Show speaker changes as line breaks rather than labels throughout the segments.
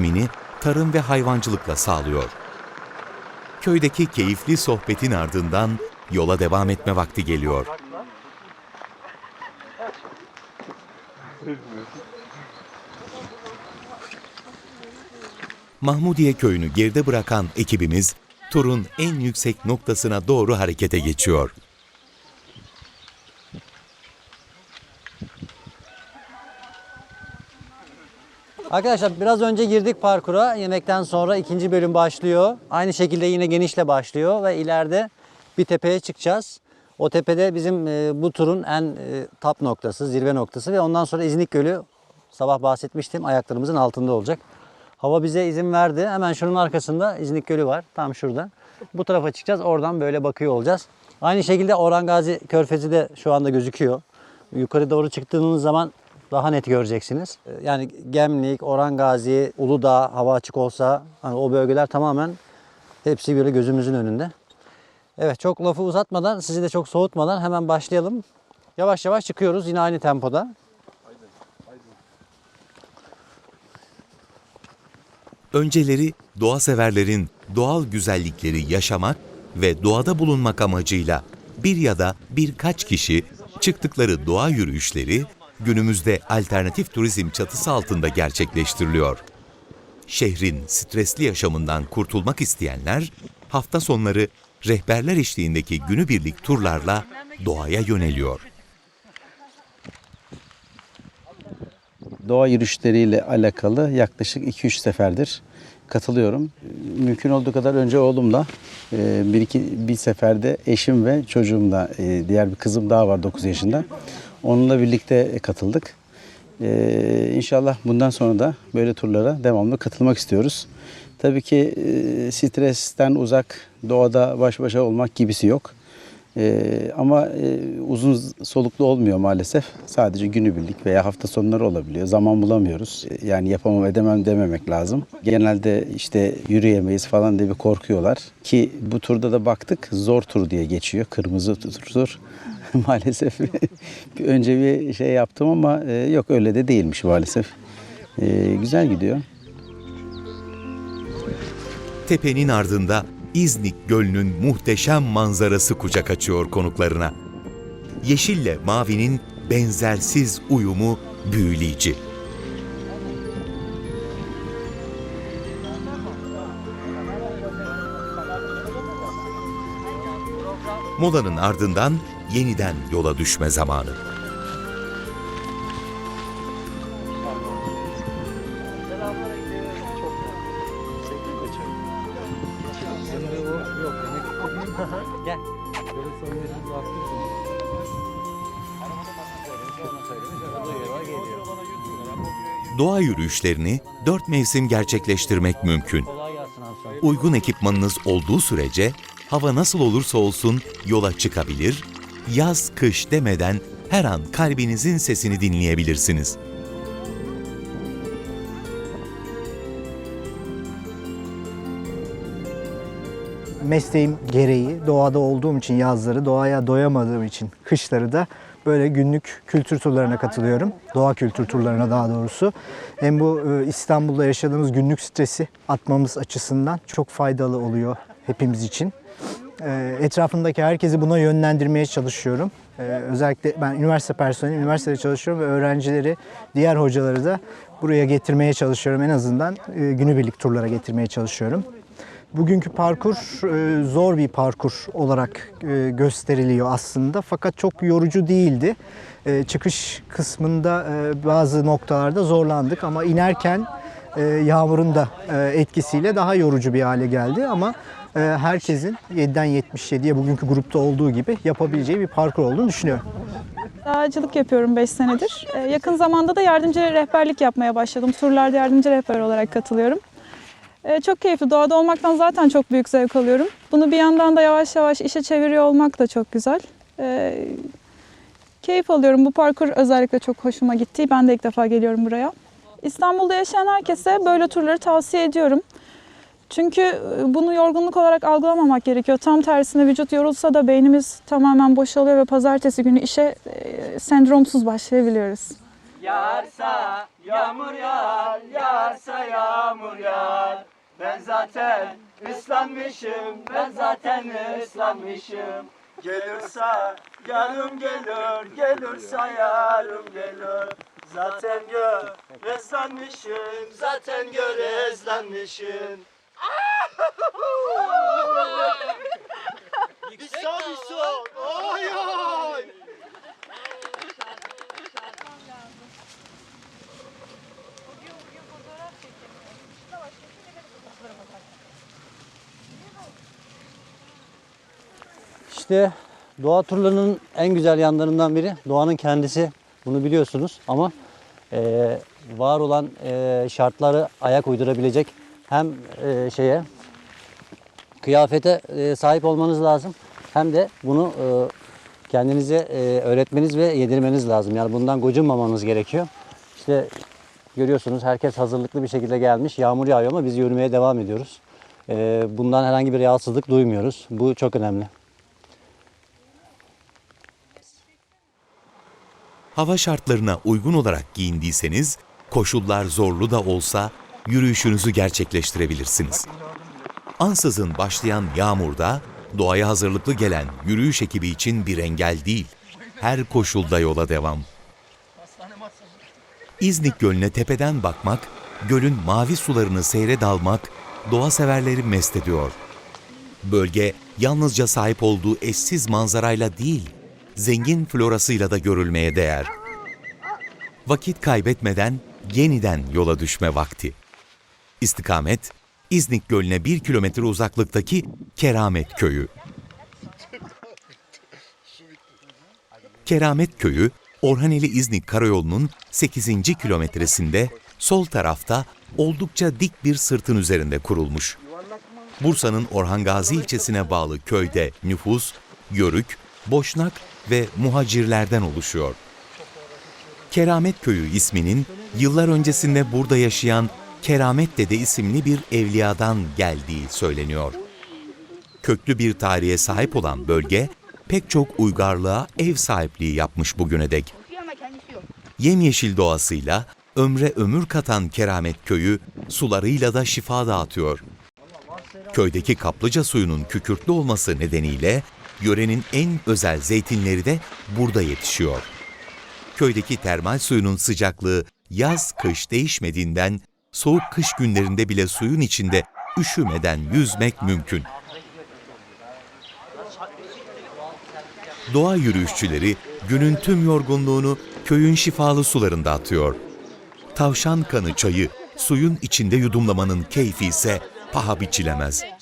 mini tarım ve hayvancılıkla sağlıyor. Köydeki keyifli sohbetin ardından yola devam etme vakti geliyor. Mahmudiye köyünü geride bırakan ekibimiz turun en yüksek noktasına doğru harekete geçiyor.
Arkadaşlar biraz önce girdik parkura. Yemekten sonra ikinci bölüm başlıyor. Aynı şekilde yine genişle başlıyor ve ileride bir tepeye çıkacağız. O tepede bizim e, bu turun en e, top noktası, zirve noktası ve ondan sonra İznik Gölü sabah bahsetmiştim ayaklarımızın altında olacak. Hava bize izin verdi. Hemen şunun arkasında İznik Gölü var. Tam şurada. Bu tarafa çıkacağız. Oradan böyle bakıyor olacağız. Aynı şekilde Orhan Gazi Körfezi de şu anda gözüküyor. Yukarı doğru çıktığınız zaman daha net göreceksiniz. Ee, Yani Gemlik, Orhan Gazi, Uludağ hava açık olsa hani o bölgeler tamamen hepsi böyle gözümüzün önünde. Evet çok lafı uzatmadan sizi de çok soğutmadan hemen başlayalım. Yavaş yavaş çıkıyoruz yine aynı tempoda.
Önceleri doğa severlerin doğal güzellikleri yaşamak ve doğada bulunmak amacıyla bir ya da birkaç kişi çıktıkları doğa yürüyüşleri günümüzde alternatif turizm çatısı altında gerçekleştiriliyor. Şehrin stresli yaşamından kurtulmak isteyenler hafta sonları rehberler eşliğindeki günübirlik turlarla doğaya yöneliyor.
doğa yürüyüşleriyle alakalı yaklaşık 2-3 seferdir katılıyorum. Mümkün olduğu kadar önce oğlumla e, bir iki bir seferde eşim ve çocuğumla e, diğer bir kızım daha var 9 yaşında. Onunla birlikte katıldık. E, İnşallah bundan sonra da böyle turlara devamlı katılmak istiyoruz. Tabii ki e, stresten uzak, doğada baş başa olmak gibisi yok. Ee, ama e, uzun soluklu olmuyor maalesef. Sadece günübirlik veya hafta sonları olabiliyor. Zaman bulamıyoruz. Ee, Yani yapamam edemem dememek lazım. Genelde işte yürüyemeyiz falan diye bir korkuyorlar. Ki bu turda da baktık zor tur diye geçiyor. Kırmızı tur. maalesef önce bir şey yaptım ama e, yok öyle de değilmiş maalesef. Ee, güzel gidiyor.
Tepenin ardında İznik Gölü'nün muhteşem manzarası kucak açıyor konuklarına. Yeşille mavinin benzersiz uyumu büyüleyici. Molanın ardından yeniden yola düşme zamanı. Doğa yürüyüşlerini dört mevsim gerçekleştirmek mümkün. Uygun ekipmanınız olduğu sürece hava nasıl olursa olsun yola çıkabilir, yaz kış demeden her an kalbinizin sesini dinleyebilirsiniz.
mesleğim gereği doğada olduğum için yazları, doğaya doyamadığım için kışları da böyle günlük kültür turlarına katılıyorum. Doğa kültür turlarına daha doğrusu. Hem bu e, İstanbul'da yaşadığımız günlük stresi atmamız açısından çok faydalı oluyor hepimiz için. E, Etrafımdaki herkesi buna yönlendirmeye çalışıyorum. E, Özellikle ben üniversite personeli, üniversitede çalışıyorum ve öğrencileri, diğer hocaları da buraya getirmeye çalışıyorum. En azından e, günübirlik turlara getirmeye çalışıyorum. Bugünkü parkur e, zor bir parkur olarak e, gösteriliyor aslında fakat çok yorucu değildi. Çıkış kısmında bazı noktalarda zorlandık ama inerken e, yağmurun da e, etkisiyle daha yorucu bir hale geldi ama e, herkesin 7'den 77'ye bugünkü grupta olduğu gibi yapabileceği bir parkur olduğunu düşünüyorum.
Dağcılık yapıyorum 5 senedir. Yakın zamanda da yardımcı rehberlik yapmaya başladım. Turlarda yardımcı rehber olarak katılıyorum. Çok keyifli. Doğada olmaktan zaten çok büyük zevk alıyorum. Bunu bir yandan da yavaş yavaş işe çeviriyor olmak da çok güzel. Keyif alıyorum. Bu parkur özellikle çok hoşuma gitti. Ben de ilk defa geliyorum buraya. İstanbul'da yaşayan herkese böyle turları tavsiye ediyorum. Çünkü e, bunu yorgunluk olarak algılamamak gerekiyor. Tam tersine vücut yorulsa da beynimiz tamamen boşalıyor ve pazartesi günü işe e, sendromsuz başlayabiliyoruz.
Yağarsa yağmur yağar, yağarsa yağmur yağar. Ben zaten ıslanmışım, ben zaten ıslanmışım. Gelirse yarım gelir, gelirse yarım gelir. Zaten gör ıslanmışım, zaten gör ıslanmışım. Bir sol. Ay ay.
İşte doğa turlarının en güzel yanlarından biri doğanın kendisi. Bunu biliyorsunuz ama e, var olan e, şartları ayak uydurabilecek hem e, şeye kıyafete e, sahip olmanız lazım hem de bunu e, kendinize e, öğretmeniz ve yedirmeniz lazım. Yani bundan gocunmamanız gerekiyor. İşte görüyorsunuz herkes hazırlıklı bir şekilde gelmiş. Yağmur yağıyor ama biz yürümeye devam ediyoruz. E, bundan herhangi bir rahatsızlık duymuyoruz. Bu çok önemli.
Hava şartlarına uygun olarak giyindiyseniz, koşullar zorlu da olsa yürüyüşünüzü gerçekleştirebilirsiniz. Ansızın başlayan yağmurda doğaya hazırlıklı gelen yürüyüş ekibi için bir engel değil. Her koşulda yola devam. İznik Gölü'ne tepeden bakmak, gölün mavi sularını seyre dalmak doğa severleri mest ediyor. Bölge yalnızca sahip olduğu eşsiz manzarayla değil, zengin florasıyla da görülmeye değer. Vakit kaybetmeden yeniden yola düşme vakti. İstikamet, İznik Gölü'ne bir kilometre uzaklıktaki Keramet Köyü. Keramet Köyü, Orhaneli İznik Karayolu'nun 8. kilometresinde sol tarafta oldukça dik bir sırtın üzerinde kurulmuş. Bursa'nın Orhan Gazi ilçesine bağlı köyde nüfus, Yörük, Boşnak ve muhacirlerden oluşuyor. Keramet Köyü isminin yıllar öncesinde burada yaşayan Keramet Dede isimli bir evliyadan geldiği söyleniyor. Köklü bir tarihe sahip olan bölge pek çok uygarlığa ev sahipliği yapmış bugüne dek. Yemyeşil doğasıyla ömre ömür katan Keramet Köyü sularıyla da şifa dağıtıyor. Köydeki kaplıca suyunun kükürtlü olması nedeniyle yörenin en özel zeytinleri de burada yetişiyor. Köydeki termal suyunun sıcaklığı yaz-kış değişmediğinden soğuk kış günlerinde bile suyun içinde üşümeden yüzmek mümkün. Doğa yürüyüşçüleri günün tüm yorgunluğunu köyün şifalı sularında atıyor. Tavşan kanı çayı suyun içinde yudumlamanın keyfi ise paha biçilemez.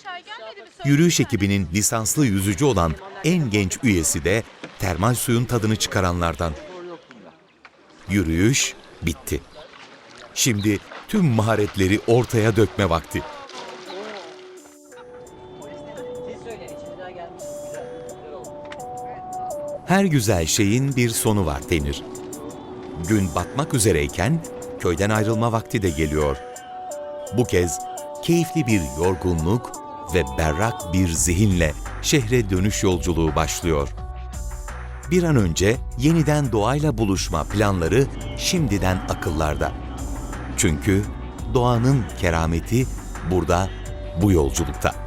Yürüyüş ekibinin lisanslı yüzücü olan en genç üyesi de termal suyun tadını çıkaranlardan. Yürüyüş bitti. Şimdi tüm maharetleri ortaya dökme vakti. Her güzel şeyin bir sonu var denir. Gün batmak üzereyken köyden ayrılma vakti de geliyor. Bu kez keyifli bir yorgunluk ve berrak bir zihinle şehre dönüş yolculuğu başlıyor. Bir an önce yeniden doğayla buluşma planları şimdiden akıllarda. Çünkü doğanın kerameti burada bu yolculukta.